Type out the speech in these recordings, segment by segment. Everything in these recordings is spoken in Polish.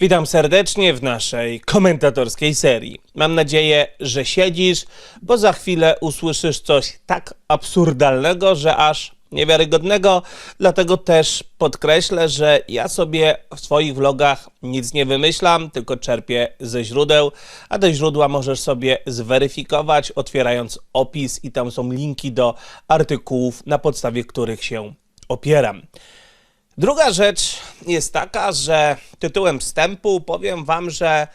Witam serdecznie w naszej komentatorskiej serii. Mam nadzieję, że siedzisz, bo za chwilę usłyszysz coś tak absurdalnego, że aż niewiarygodnego. Dlatego też podkreślę, że ja sobie w swoich vlogach nic nie wymyślam, tylko czerpię ze źródeł, a te źródła możesz sobie zweryfikować, otwierając opis i tam są linki do artykułów, na podstawie których się opieram. Druga rzecz jest taka, że tytułem wstępu powiem Wam, że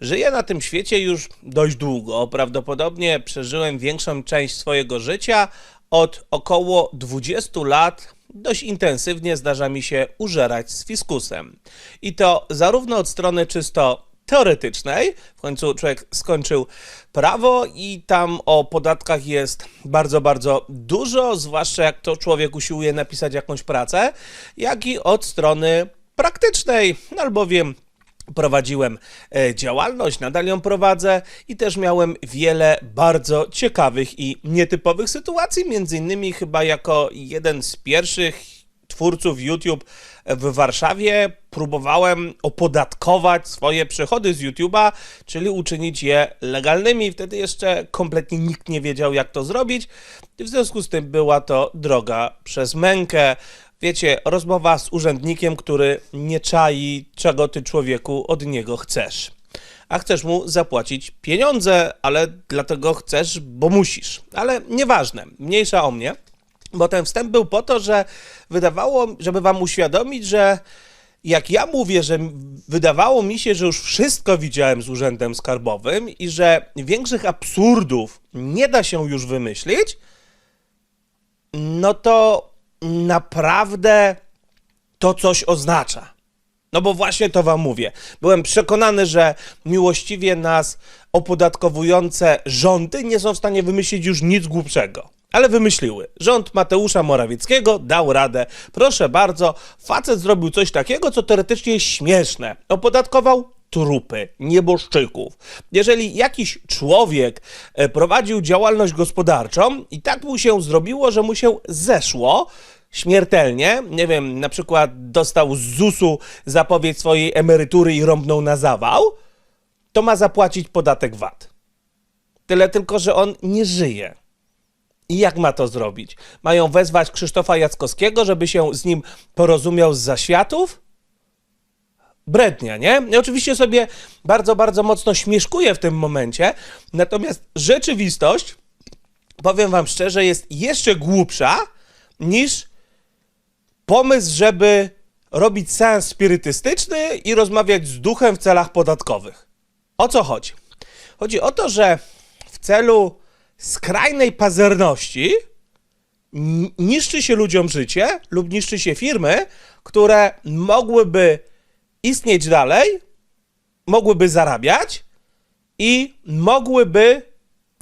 żyję na tym świecie już dość długo. Prawdopodobnie przeżyłem większą część swojego życia. Od około 20 lat dość intensywnie zdarza mi się użerać z fiskusem. I to zarówno od strony czysto teoretycznej, w końcu człowiek skończył prawo i tam o podatkach jest bardzo, bardzo dużo, zwłaszcza jak to człowiek usiłuje napisać jakąś pracę, jak i od strony praktycznej, albowiem prowadziłem e, działalność, nadal ją prowadzę i też miałem wiele bardzo ciekawych i nietypowych sytuacji, między innymi chyba jako jeden z pierwszych twórców YouTube w Warszawie próbowałem opodatkować swoje przychody z YouTube'a, czyli uczynić je legalnymi. Wtedy jeszcze kompletnie nikt nie wiedział, jak to zrobić. W związku z tym była to droga przez mękę. Wiecie, rozmowa z urzędnikiem, który nie czai, czego ty człowieku od niego chcesz. A chcesz mu zapłacić pieniądze, ale dlatego chcesz, bo musisz. Ale nieważne, mniejsza o mnie bo ten wstęp był po to, że wydawało, żeby wam uświadomić, że jak ja mówię, że wydawało mi się, że już wszystko widziałem z urzędem skarbowym i że większych absurdów nie da się już wymyślić, no to naprawdę to coś oznacza. No bo właśnie to wam mówię. Byłem przekonany, że miłościwie nas opodatkowujące rządy nie są w stanie wymyślić już nic głupszego. Ale wymyśliły. Rząd Mateusza Morawieckiego dał radę. Proszę bardzo, facet zrobił coś takiego, co teoretycznie jest śmieszne. Opodatkował trupy, nieboszczyków. Jeżeli jakiś człowiek e, prowadził działalność gospodarczą i tak mu się zrobiło, że mu się zeszło, śmiertelnie, nie wiem, na przykład dostał z ZUS-u zapowiedź swojej emerytury i rąbnął na zawał, to ma zapłacić podatek VAT. Tyle tylko, że on nie żyje. I jak ma to zrobić? Mają wezwać Krzysztofa Jackowskiego, żeby się z nim porozumiał z zaświatów? Brednia, nie? Oczywiście sobie bardzo, bardzo mocno śmieszkuję w tym momencie, natomiast rzeczywistość, powiem wam szczerze, jest jeszcze głupsza niż pomysł, żeby robić seans spirytystyczny i rozmawiać z duchem w celach podatkowych. O co chodzi? Chodzi o to, że w celu skrajnej pazerności niszczy się ludziom życie lub niszczy się firmy, które mogłyby istnieć dalej, mogłyby zarabiać i mogłyby,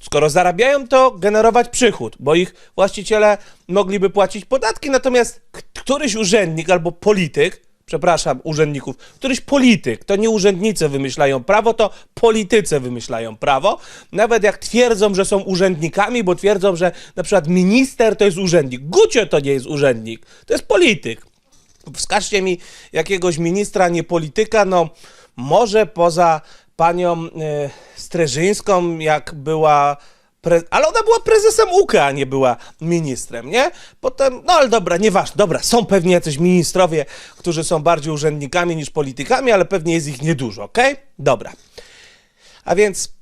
skoro zarabiają, to generować przychód, bo ich właściciele mogliby płacić podatki, natomiast któryś urzędnik albo polityk, przepraszam, urzędników, któryś polityk, to nie urzędnicy wymyślają prawo, to politycy wymyślają prawo, nawet jak twierdzą, że są urzędnikami, bo twierdzą, że na przykład minister to jest urzędnik. Gucio to nie jest urzędnik, to jest polityk. Wskażcie mi jakiegoś ministra, nie polityka, no może poza panią e, Streżyńską, jak była. Pre... Ale ona była prezesem UKE, a nie była ministrem, nie? Potem, no ale dobra, nieważne, dobra, są pewnie jacyś ministrowie, którzy są bardziej urzędnikami niż politykami, ale pewnie jest ich niedużo, okej? Dobra. A więc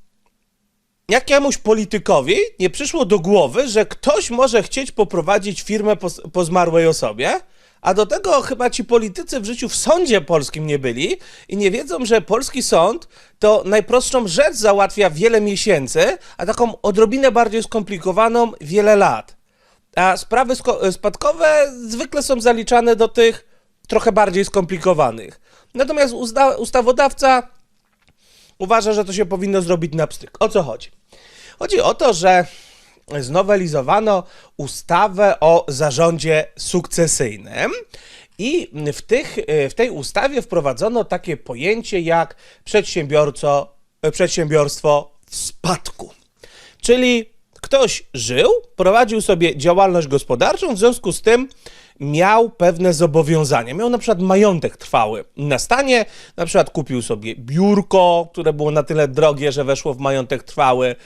jakiemuś politykowi nie przyszło do głowy, że ktoś może chcieć poprowadzić firmę po, po zmarłej osobie, a do tego chyba ci politycy w życiu w sądzie polskim nie byli i nie wiedzą, że polski sąd to najprostszą rzecz załatwia wiele miesięcy, a taką odrobinę bardziej skomplikowaną wiele lat. A sprawy spadkowe zwykle są zaliczane do tych trochę bardziej skomplikowanych. Natomiast ustawodawca uważa, że to się powinno zrobić na pstryk. O co chodzi? Chodzi o to, że znowelizowano ustawę o zarządzie sukcesyjnym i w, tych, w tej ustawie wprowadzono takie pojęcie jak przedsiębiorco, przedsiębiorstwo w spadku. Czyli ktoś żył, prowadził sobie działalność gospodarczą, w związku z tym miał pewne zobowiązania. Miał na przykład majątek trwały na stanie, na przykład kupił sobie biurko, które było na tyle drogie, że weszło w majątek trwały,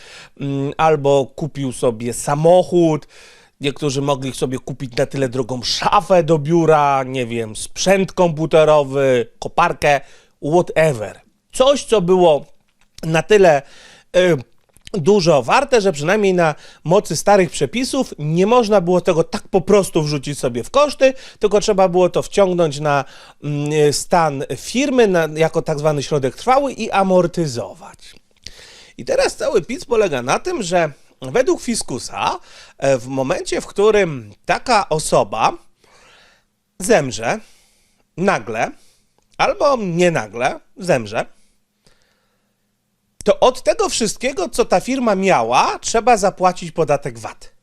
mm, albo kupił sobie samochód. Niektórzy mogli sobie kupić na tyle drogą szafę do biura, nie wiem, sprzęt komputerowy, koparkę, whatever. Coś, co było na tyle y, dużo warte, że przynajmniej na mocy starych przepisów nie można było tego tak po prostu wrzucić sobie w koszty, tylko trzeba było to wciągnąć na mm, stan firmy na, jako tak zwany środek trwały i amortyzować. I teraz cały PiS polega na tym, że według fiskusa e, w momencie, w którym taka osoba zemrze nagle, albo nie nagle, zemrze, to od tego wszystkiego, co ta firma miała, trzeba zapłacić podatek VAT.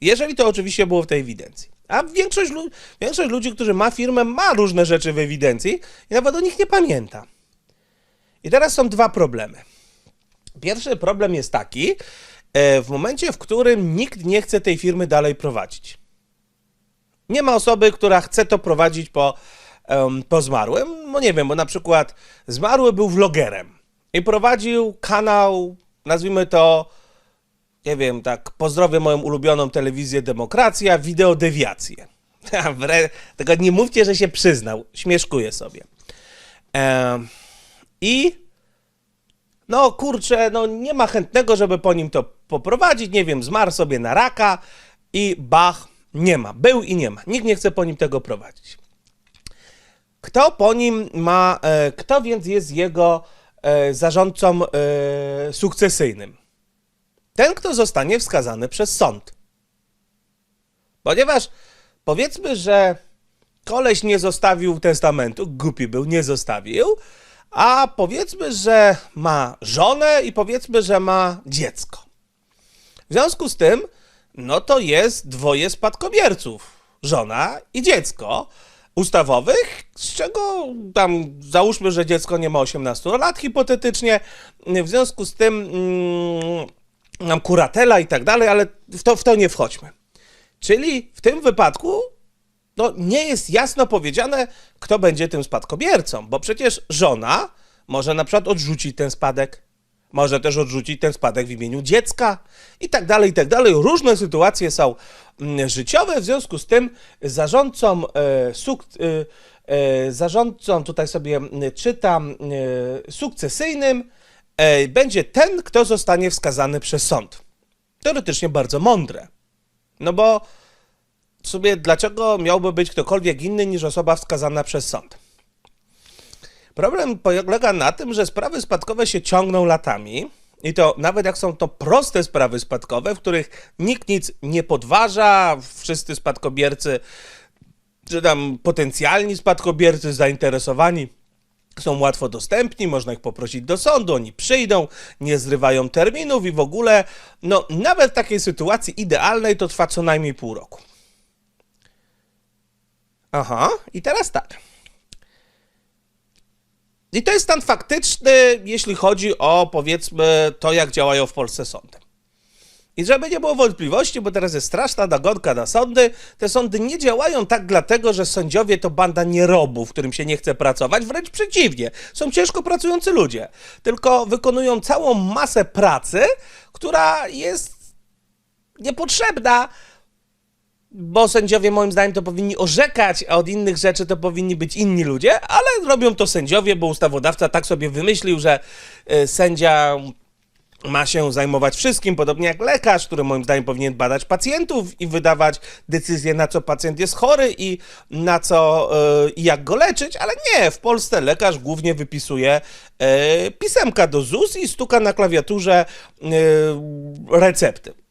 Jeżeli to oczywiście było w tej ewidencji. A większość, większość ludzi, którzy ma firmę, ma różne rzeczy w ewidencji i nawet o nich nie pamięta. I teraz są dwa problemy. Pierwszy problem jest taki, e, w momencie, w którym nikt nie chce tej firmy dalej prowadzić. Nie ma osoby, która chce to prowadzić po, em, po zmarłym. No nie wiem, bo na przykład zmarły był vlogerem i prowadził kanał, nazwijmy to, nie wiem, tak, pozdrowię moją ulubioną telewizję Demokracja, wideo dewiacje. Wre- Tylko nie mówcie, że się przyznał, śmieszkuję sobie. I no kurczę, no nie ma chętnego, żeby po nim to poprowadzić, nie wiem, zmarł sobie na raka i bach, nie ma, był i nie ma. Nikt nie chce po nim tego prowadzić. Kto po nim ma, e, kto więc jest jego e, zarządcą e, sukcesyjnym? Ten, kto zostanie wskazany przez sąd. Ponieważ powiedzmy, że koleś nie zostawił testamentu, głupi był, nie zostawił, a powiedzmy, że ma żonę i powiedzmy, że ma dziecko. W związku z tym, no to jest dwoje spadkobierców, żona i dziecko ustawowych, z czego tam załóżmy, że dziecko nie ma 18 lat hipotetycznie, w związku z tym mm, nam kuratela i tak dalej, ale w to, w to nie wchodźmy. Czyli w tym wypadku no, nie jest jasno powiedziane, kto będzie tym spadkobiercą, bo przecież żona może na przykład odrzucić ten spadek, może też odrzucić ten spadek w imieniu dziecka i tak dalej, i tak dalej. Różne sytuacje są mm, życiowe, w związku z tym zarządcą, e, suk, e, e, zarządcą tutaj sobie mm, czytam, e, sukcesyjnym e, będzie ten, kto zostanie wskazany przez sąd. Teoretycznie bardzo mądre. No bo w sumie dlaczego miałby być ktokolwiek inny niż osoba wskazana przez sąd? Problem polega na tym, że sprawy spadkowe się ciągną latami. I to nawet jak są to proste sprawy spadkowe, w których nikt nic nie podważa, wszyscy spadkobiercy, czy tam potencjalni spadkobiercy zainteresowani są łatwo dostępni, można ich poprosić do sądu, oni przyjdą, nie zrywają terminów i w ogóle, no nawet w takiej sytuacji idealnej to trwa co najmniej pół roku. Aha, i teraz tak. I to jest stan faktyczny, jeśli chodzi o powiedzmy to, jak działają w Polsce sądy. I żeby nie było wątpliwości, bo teraz jest straszna nagonka na sądy, te sądy nie działają tak dlatego, że sędziowie to banda nierobów, którym się nie chce pracować, wręcz przeciwnie. Są ciężko pracujący ludzie, tylko wykonują całą masę pracy, która jest niepotrzebna, bo sędziowie moim zdaniem to powinni orzekać, a od innych rzeczy to powinni być inni ludzie, ale robią to sędziowie, bo ustawodawca tak sobie wymyślił, że y, sędzia ma się zajmować wszystkim, podobnie jak lekarz, który moim zdaniem powinien badać pacjentów i wydawać decyzje, na co pacjent jest chory i na co y, i jak go leczyć, ale nie, w Polsce lekarz głównie wypisuje y, pisemka do ZUS i stuka na klawiaturze y, recepty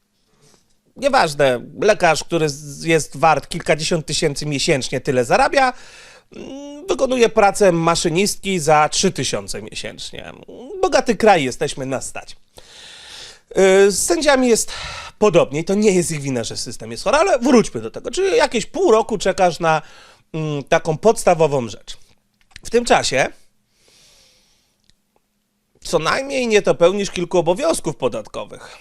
nieważne, lekarz, który jest wart kilkadziesiąt tysięcy miesięcznie, tyle zarabia, mm, wykonuje pracę maszynistki za 3000 miesięcznie. Bogaty kraj jesteśmy na stać. Yy, Z sędziami jest podobnie, to nie jest ich wina, że system jest chory, ale wróćmy do tego. Czyli jakieś pół roku czekasz na mm, taką podstawową rzecz. W tym czasie co najmniej nie to pełnisz kilku obowiązków podatkowych.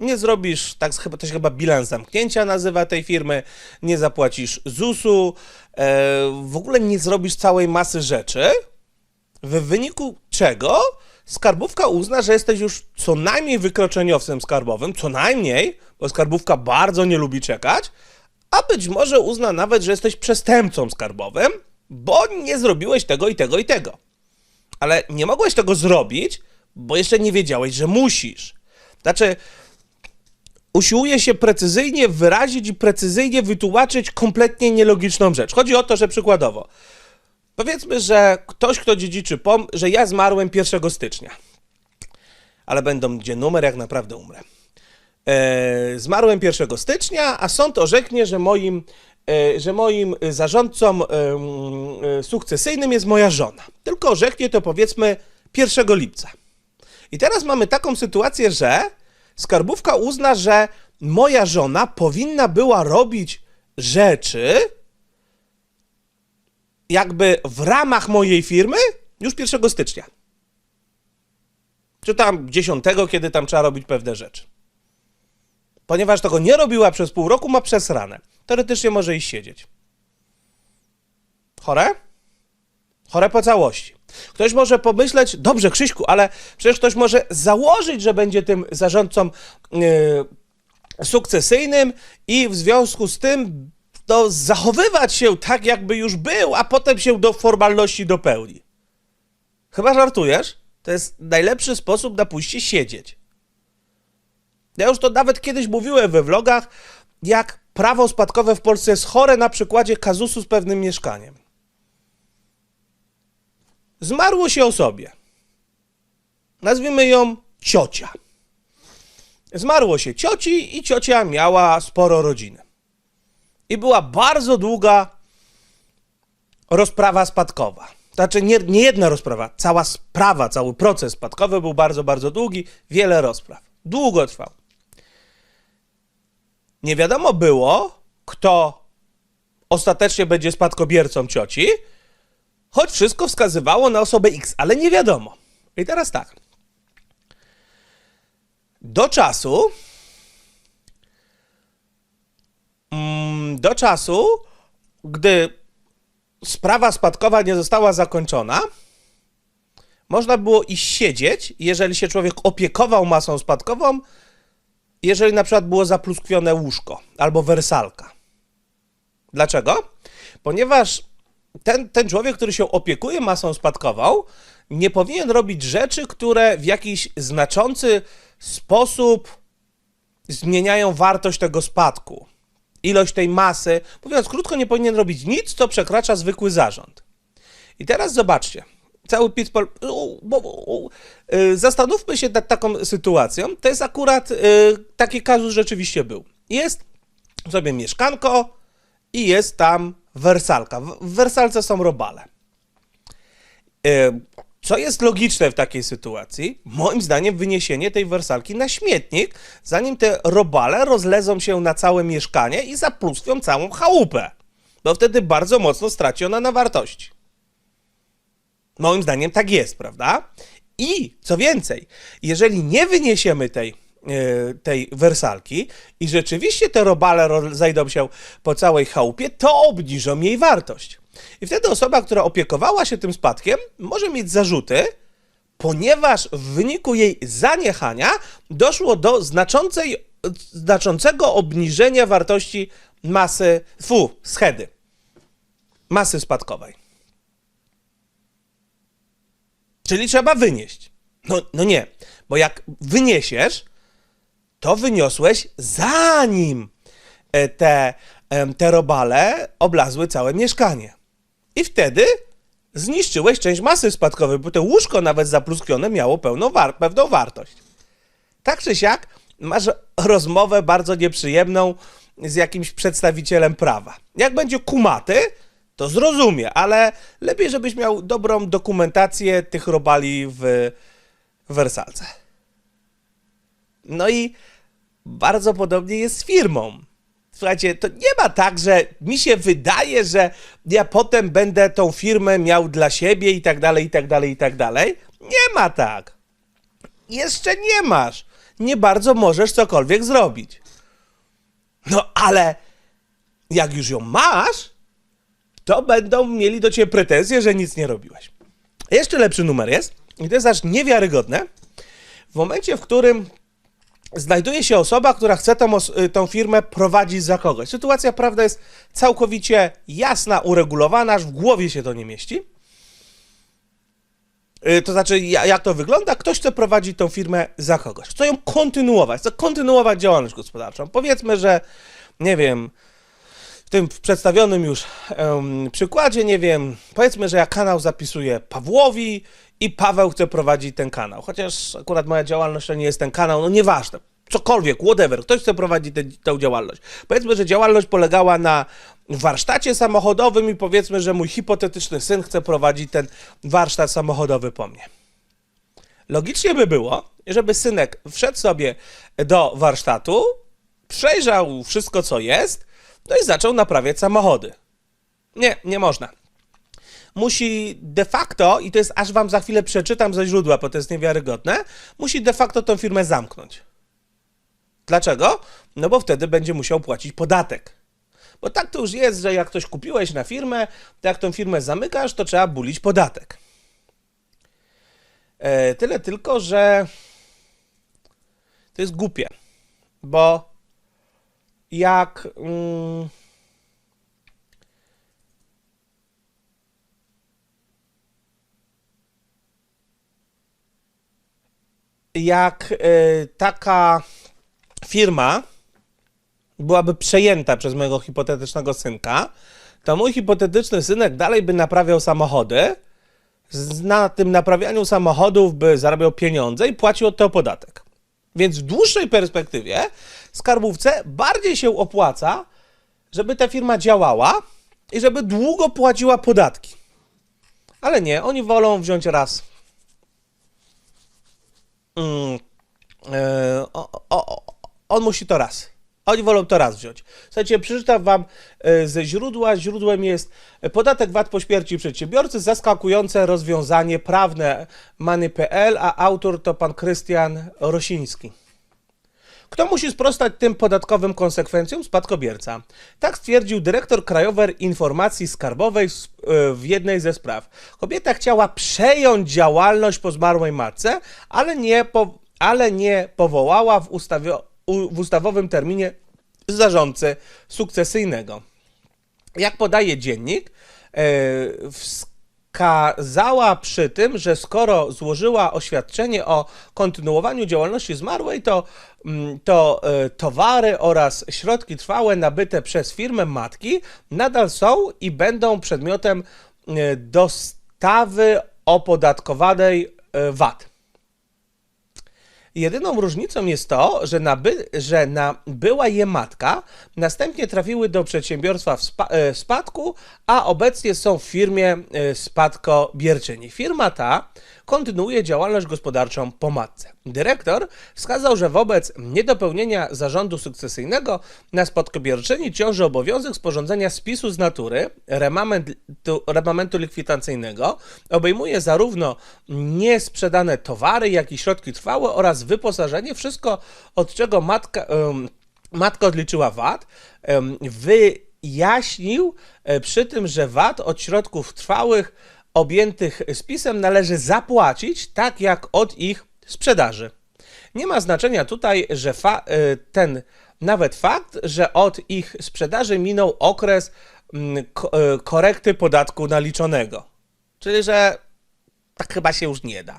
Nie zrobisz, tak chyba, to się chyba bilans zamknięcia nazywa tej firmy, nie zapłacisz ZUS-u, e, w ogóle nie zrobisz całej masy rzeczy, w wyniku czego skarbówka uzna, że jesteś już co najmniej wykroczeniowcem skarbowym, co najmniej, bo skarbówka bardzo nie lubi czekać, a być może uzna nawet, że jesteś przestępcą skarbowym, bo nie zrobiłeś tego i tego i tego. Ale nie mogłeś tego zrobić, bo jeszcze nie wiedziałeś, że musisz. Znaczy, usiłuje się precyzyjnie wyrazić i precyzyjnie wytłumaczyć kompletnie nielogiczną rzecz. Chodzi o to, że przykładowo, powiedzmy, że ktoś, kto dziedziczy pom, że ja zmarłem 1 stycznia, ale będą gdzie numer, jak naprawdę umrę. E, zmarłem 1 stycznia, a sąd orzeknie, że moim, e, że moim zarządcą e, e, sukcesyjnym jest moja żona. Tylko orzeknie to powiedzmy 1 lipca. I teraz mamy taką sytuację, że skarbówka uzna, że moja żona powinna była robić rzeczy jakby w ramach mojej firmy już 1 stycznia. Czy tam 10, kiedy tam trzeba robić pewne rzeczy. Ponieważ tego nie robiła przez pół roku, ma przesrane. Teoretycznie może iść siedzieć. Chore? Chore po całości. Ktoś może pomyśleć, dobrze, Krzyśku, ale przecież ktoś może założyć, że będzie tym zarządcą yy, sukcesyjnym i w związku z tym no, zachowywać się tak, jakby już był, a potem się do formalności dopełni. Chyba żartujesz? To jest najlepszy sposób na pójście siedzieć. Ja już to nawet kiedyś mówiłem we vlogach, jak prawo spadkowe w Polsce jest chore na przykładzie kazusu z pewnym mieszkaniem. Zmarło się osobie. Nazwijmy ją ciocia. Zmarło się cioci i ciocia miała sporo rodziny. I była bardzo długa rozprawa spadkowa. Znaczy nie, nie jedna rozprawa, cała sprawa, cały proces spadkowy był bardzo, bardzo długi, wiele rozpraw. Długo trwał. Nie wiadomo było, kto ostatecznie będzie spadkobiercą cioci, choć wszystko wskazywało na osobę X, ale nie wiadomo. I teraz tak. Do czasu, mm, do czasu, gdy sprawa spadkowa nie została zakończona, można było iść siedzieć, jeżeli się człowiek opiekował masą spadkową, jeżeli na przykład było zapluskwione łóżko albo wersalka. Dlaczego? Ponieważ ten, ten człowiek, który się opiekuje masą spadkową, nie powinien robić rzeczy, które w jakiś znaczący sposób zmieniają wartość tego spadku. Ilość tej masy. Mówiąc krótko, nie powinien robić nic, co przekracza zwykły zarząd. I teraz zobaczcie. Cały pitpol. y, Zastanówmy się nad taką sytuacją. To jest akurat y, taki kazus rzeczywiście był. Jest sobie mieszkanko i jest tam wersalka. W wersalce są robale. Y, Co jest logiczne w takiej sytuacji? Moim zdaniem wyniesienie tej wersalki na śmietnik, zanim te robale rozlezą się na całe mieszkanie i zapluskwią całą chałupę. Bo wtedy bardzo mocno straci ona na wartości. Moim zdaniem tak jest, prawda? I co więcej, jeżeli nie wyniesiemy tej, e, tej wersalki i rzeczywiście te robale rozejdą się po całej chałupie, to obniżą jej wartość. I wtedy osoba, która opiekowała się tym spadkiem, może mieć zarzuty, ponieważ w wyniku jej zaniechania doszło do znaczącej, znaczącego obniżenia wartości masy, fu, schedy, masy spadkowej. Czyli trzeba wynieść. No, no nie, bo jak wyniesiesz, to wyniosłeś zanim e, te, te robale oblazły całe mieszkanie. I wtedy zniszczyłeś część masy spadkowej, bo to łóżko nawet zapluskwione miało pełną war- pewną wartość. Tak czy siak, masz rozmowę bardzo nieprzyjemną z jakimś przedstawicielem prawa. Jak będzie kumaty, to zrozumie, ale lepiej, żebyś miał dobrą dokumentację tych robali w wersalce. No i bardzo podobnie jest z firmą. Słuchajcie, to nie ma tak, że mi się wydaje, że ja potem będę tą firmę miał dla siebie i tak dalej, i tak dalej, i tak dalej. Nie ma tak. Jeszcze nie masz. nie bardzo możesz cokolwiek zrobić. No ale jak już ją masz, to będą mieli do ciebie pretensje, że nic nie robiłeś. Jeszcze lepszy numer jest, i to jest aż niewiarygodne, w momencie, w którym znajduje się osoba, która chce tą, y, tą firmę prowadzić za kogoś. Sytuacja, prawda, jest całkowicie jasna, uregulowana, aż w głowie się to nie mieści. Y, To znaczy, ja- jak to wygląda? Ktoś chce prowadzić tą firmę za kogoś. Chce ją kontynuować, chce kontynuować działalność gospodarczą. Powiedzmy, że nie wiem, w tym przedstawionym już em, przykładzie, nie wiem, powiedzmy, że ja kanał zapisuję Pawłowi i Paweł chce prowadzić ten kanał. Chociaż akurat moja działalność to nie jest ten kanał, no nieważne. Cokolwiek, whatever, ktoś chce prowadzić tę- tę działalność. Powiedzmy, że działalność polegała na warsztacie samochodowym i powiedzmy, że mój hipotetyczny syn chce prowadzić ten warsztat samochodowy po mnie. Logicznie by było, żeby synek wszedł sobie do warsztatu, przejrzał wszystko, co jest, no i zaczął naprawiać samochody. Nie, nie można. Musi de facto, i to jest aż wam za chwilę przeczytam ze źródła, bo to jest niewiarygodne, musi de facto tą firmę zamknąć. Dlaczego? No bo wtedy będzie musiał płacić podatek. Bo tak to już jest, że jak ktoś kupiłeś na firmę, to jak tą firmę zamykasz, to trzeba bulić podatek. E, tyle tylko, że to jest głupie, bo jak. Mm, jak y, taka firma byłaby przejęta przez mojego hipotetycznego synka, to mój hipotetyczny synek dalej by naprawiał samochody, na tym naprawianiu samochodów by zarabiał pieniądze i płacił od tego podatek. Więc w dłuższej perspektywie skarbówce bardziej się opłaca, żeby ta firma działała i żeby długo płaciła podatki. Ale nie, oni wolą wziąć raz. Mm, e, o, o, o, on musi to raz. Oni wolą to raz wziąć. Słuchajcie, przeczytam wam e, ze źródła. Źródłem jest e, podatek VAT po śmierci przedsiębiorcy, zaskakujące rozwiązanie prawne Many.pl, a autor to pan Krystian Rosiński. Kto musi sprostać tym podatkowym konsekwencjom? Spadkobierca. Tak stwierdził dyrektor Krajowej Informacji Skarbowej w- e, jednej ze spraw. Kobieta chciała przejąć działalność po zmarłej matce, ale nie, po, ale nie powołała w, ustawie, w ustawowym terminie zarządcy sukcesyjnego. Jak podaje dziennik, e, wskazała przy tym, że skoro złożyła oświadczenie o kontynuowaniu działalności zmarłej, to, mm, to e, towary oraz środki trwałe nabyte przez firmę matki nadal są i będą przedmiotem e, dostawy opodatkowanej VAT. Jedyną różnicą jest to, że, naby, że nabyła je matka, następnie trafiły do przedsiębiorstwa w spa, e, spadku, a obecnie są w firmie e, spadkobierczyni. Firma ta kontynuuje działalność gospodarczą po matce. Dyrektor wskazał, że wobec niedopełnienia zarządu sukcesyjnego na spadkobierczyni ciąży obowiązek sporządzenia spisu z natury, remamentu, remamentu likwidacyjnego, obejmuje zarówno niesprzedane towary, jak i środki trwałe oraz wyposażenie, wszystko od czego matka, em, matka odliczyła VAT. Em, Wyjaśnił e, przy tym, że VAT od środków trwałych objętych spisem należy zapłacić tak jak od ich sprzedaży. Nie ma znaczenia tutaj, że y, ten nawet fakt, że od ich sprzedaży minął okres mm, y, korekty podatku naliczonego. Czyli, że tak chyba się już nie da.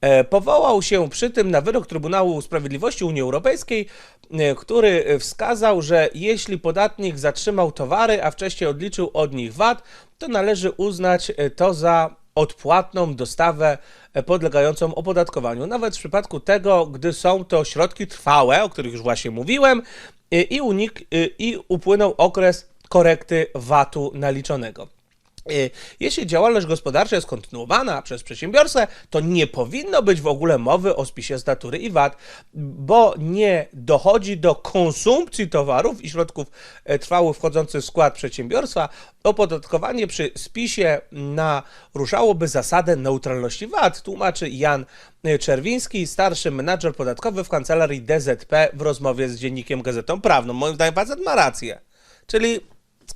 E, Powołał się przy tym na wyrok Trybunału Sprawiedliwości Unii Europejskiej, e, który e, wskazał, że jeśli podatnik zatrzymał towary, a wcześniej odliczył od nich VAT, to należy uznać e, to za odpłatną dostawę e, podlegającą opodatkowaniu. Nawet w przypadku tego, gdy są to środki trwałe, o których już właśnie mówiłem, e, i, unik, i upłynął okres korekty VAT-u naliczonego. Y, Jeśli działalność gospodarcza jest kontynuowana przez przedsiębiorcę, to nie powinno być w ogóle mowy o spisie z natury i VAT, bo nie dochodzi do konsumpcji towarów i środków e, trwałych wchodzących w skład przedsiębiorstwa. Opodatkowanie przy spisie naruszałoby zasadę neutralności VAT, tłumaczy Jan e, Czerwiński, starszy menadżer podatkowy w kancelarii DZP w rozmowie z dziennikiem Gazetą Prawną. Moim zdaniem facet ma rację. Czyli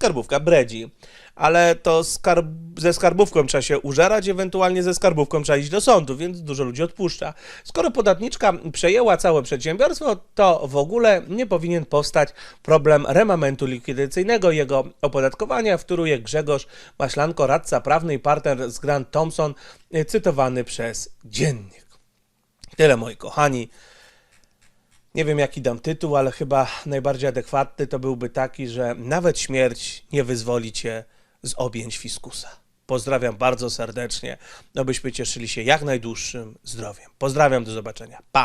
skarbówka bredzi. Ale to skarb ze skarbówką trzeba się użerać, ewentualnie ze skarbówką trzeba iść do sądu, więc dużo ludzi odpuszcza. Skoro podatniczka przejęła całe przedsiębiorstwo, to w ogóle nie powinien powstać problem remamentu likwidacyjnego jego opodatkowania, wtóruje Grzegorz Maślanko, radca prawny i partner z Grant Thompson, cytowany przez Dziennik. Tyle moi kochani. Nie wiem, jaki dam tytuł, ale chyba najbardziej adekwatny to byłby taki, że nawet śmierć nie wyzwoli cię z objęć fiskusa. Pozdrawiam bardzo serdecznie, abyśmy cieszyli się jak najdłuższym zdrowiem. Pozdrawiam, do zobaczenia. Pa!